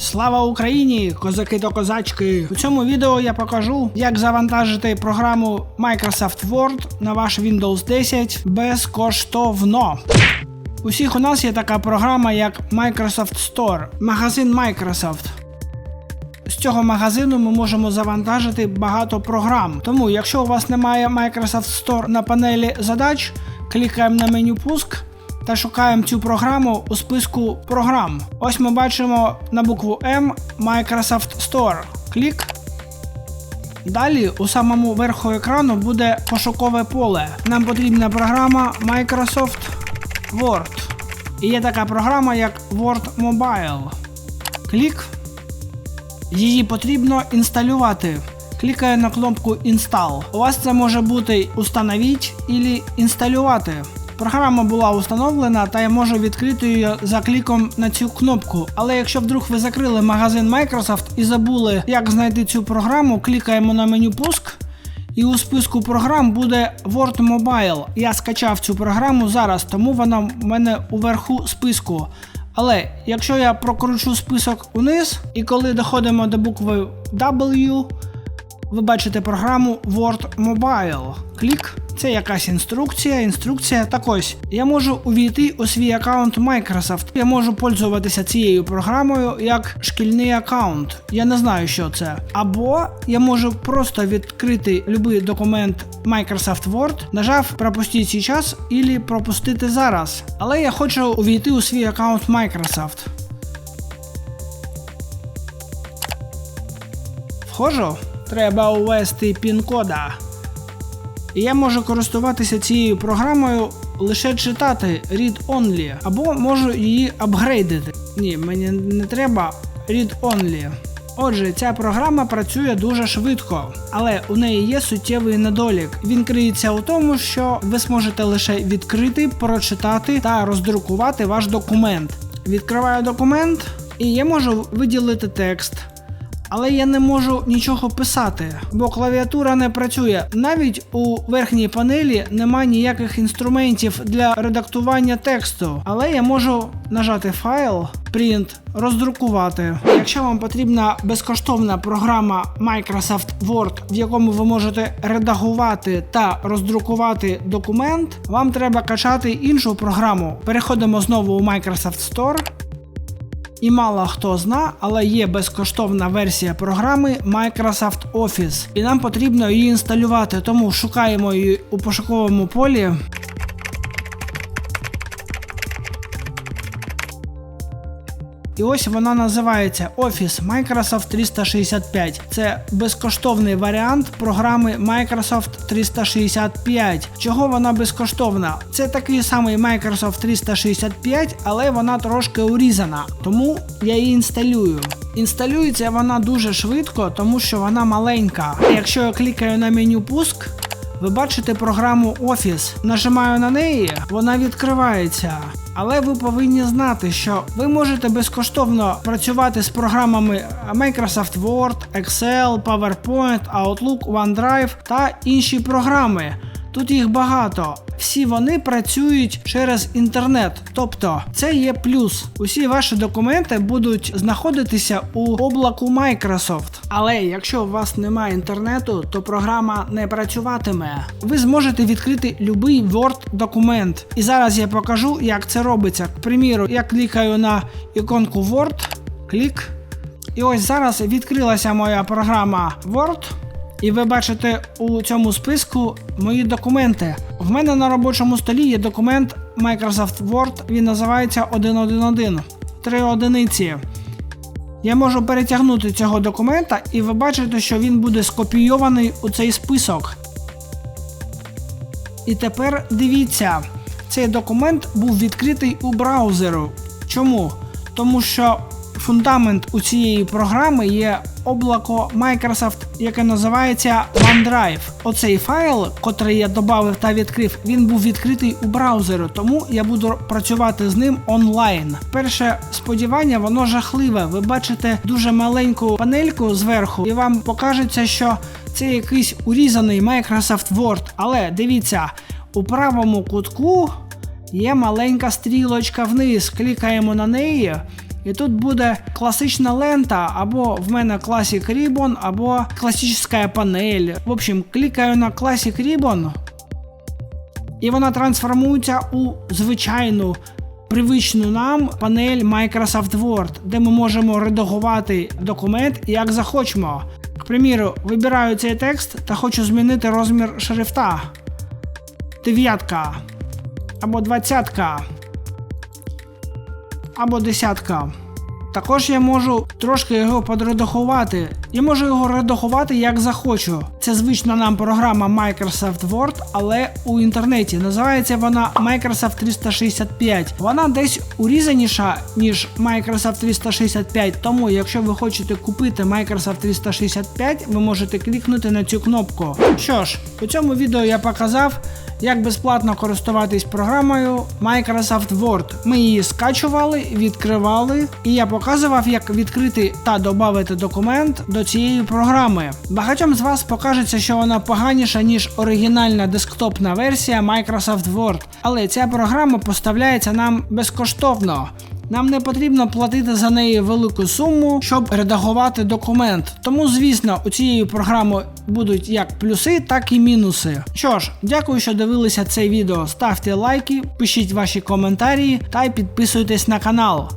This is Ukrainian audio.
Слава Україні, козаки та козачки! У цьому відео я покажу, як завантажити програму Microsoft Word на ваш Windows 10 безкоштовно. Усіх у нас є така програма, як Microsoft Store, магазин Microsoft. З цього магазину ми можемо завантажити багато програм. Тому, якщо у вас немає Microsoft Store на панелі задач, клікаємо на меню Пуск та шукаємо цю програму у списку програм. Ось ми бачимо на букву М Microsoft Store. Клік. Далі у самому верху екрану буде пошукове поле. Нам потрібна програма Microsoft Word. І є така програма, як Word Mobile. Клік. Її потрібно інсталювати. Клікаю на кнопку Install. У вас це може бути установіть або інсталювати. Програма була установлена, та я можу відкрити її за кліком на цю кнопку. Але якщо вдруг ви закрили магазин Microsoft і забули, як знайти цю програму, клікаємо на меню Пуск. І у списку програм буде Word Mobile. Я скачав цю програму зараз, тому вона в мене уверху списку. Але якщо я прокручу список униз, і коли доходимо до букви W, ви бачите програму Word Mobile. Клік. Це якась інструкція, інструкція. Так ось, я можу увійти у свій аккаунт Microsoft. Я можу пользуватися цією програмою як шкільний аккаунт. Я не знаю, що це. Або я можу просто відкрити будь-який документ Microsoft Word, нажав пропустіть сейчас і пропустити зараз. Але я хочу увійти у свій аккаунт Microsoft. Вхожу, треба ввести пін-кода. І я можу користуватися цією програмою лише читати Read Only, або можу її апгрейдити. Ні, мені не треба Read Only. Отже, ця програма працює дуже швидко, але у неї є суттєвий недолік. Він криється у тому, що ви зможете лише відкрити, прочитати та роздрукувати ваш документ. Відкриваю документ, і я можу виділити текст. Але я не можу нічого писати, бо клавіатура не працює. Навіть у верхній панелі немає ніяких інструментів для редактування тексту. Але я можу нажати файл, Print, роздрукувати. Якщо вам потрібна безкоштовна програма Microsoft Word, в якому ви можете редагувати та роздрукувати документ, вам треба качати іншу програму. Переходимо знову у Microsoft Store. І мало хто зна, але є безкоштовна версія програми Microsoft Office, і нам потрібно її інсталювати, тому шукаємо її у пошуковому полі. І ось вона називається Office Microsoft 365. Це безкоштовний варіант програми Microsoft 365. Чого вона безкоштовна? Це такий самий Microsoft 365, але вона трошки урізана, тому я її інсталюю. Інсталюється вона дуже швидко, тому що вона маленька. Якщо я клікаю на меню пуск, ви бачите програму Офіс. Нажимаю на неї, вона відкривається. Але ви повинні знати, що ви можете безкоштовно працювати з програмами Microsoft Word, Excel, PowerPoint, Outlook, OneDrive та інші програми. Тут їх багато. Всі вони працюють через інтернет. Тобто це є плюс. Усі ваші документи будуть знаходитися у облаку Microsoft. Але якщо у вас немає інтернету, то програма не працюватиме. Ви зможете відкрити будь-який Word документ. І зараз я покажу, як це робиться. К приміру, я клікаю на іконку Word, клік. І ось зараз відкрилася моя програма Word. І ви бачите у цьому списку мої документи. В мене на робочому столі є документ Microsoft Word, він називається 1.1.1. Три одиниці. Я можу перетягнути цього документа, і ви бачите, що він буде скопійований у цей список. І тепер дивіться, цей документ був відкритий у браузеру. Чому? Тому що фундамент у цієї програми є облако Microsoft, яке називається OneDrive. Оцей файл, котрий я додав та відкрив, він був відкритий у браузеру, тому я буду працювати з ним онлайн. Перше сподівання, воно жахливе. Ви бачите дуже маленьку панельку зверху, і вам покажеться, що це якийсь урізаний Microsoft Word. Але дивіться, у правому кутку є маленька стрілочка вниз. Клікаємо на неї. І тут буде класична лента, або в мене Classic Ribbon, або класична панель. В общем, клікаю на Classic Ribbon, і вона трансформується у звичайну привичну нам панель Microsoft Word, де ми можемо редагувати документ як захочемо. К приміру, вибираю цей текст та хочу змінити розмір шрифта. Дев'ятка. Або двадцятка. Або десятка. Також я можу трошки його подредагувати. Я можу його редагувати як захочу. Це звична нам програма Microsoft Word, але у інтернеті. Називається вона Microsoft 365. Вона десь урізаніша, ніж Microsoft 365, тому якщо ви хочете купити Microsoft 365, ви можете клікнути на цю кнопку. Що ж, у цьому відео я показав, як безплатно користуватись програмою Microsoft Word. Ми її скачували, відкривали, і я показував, як відкрити та додати документ до цієї програми. Багатьом з вас покажеться, що вона поганіша, ніж оригінальна десктопна версія Microsoft Word, але ця програма поставляється нам безкоштовно. Нам не потрібно платити за неї велику суму, щоб редагувати документ. Тому, звісно, у цієї програми будуть як плюси, так і мінуси. Що ж, дякую, що дивилися це відео. Ставте лайки, пишіть ваші коментарі та й підписуйтесь на канал.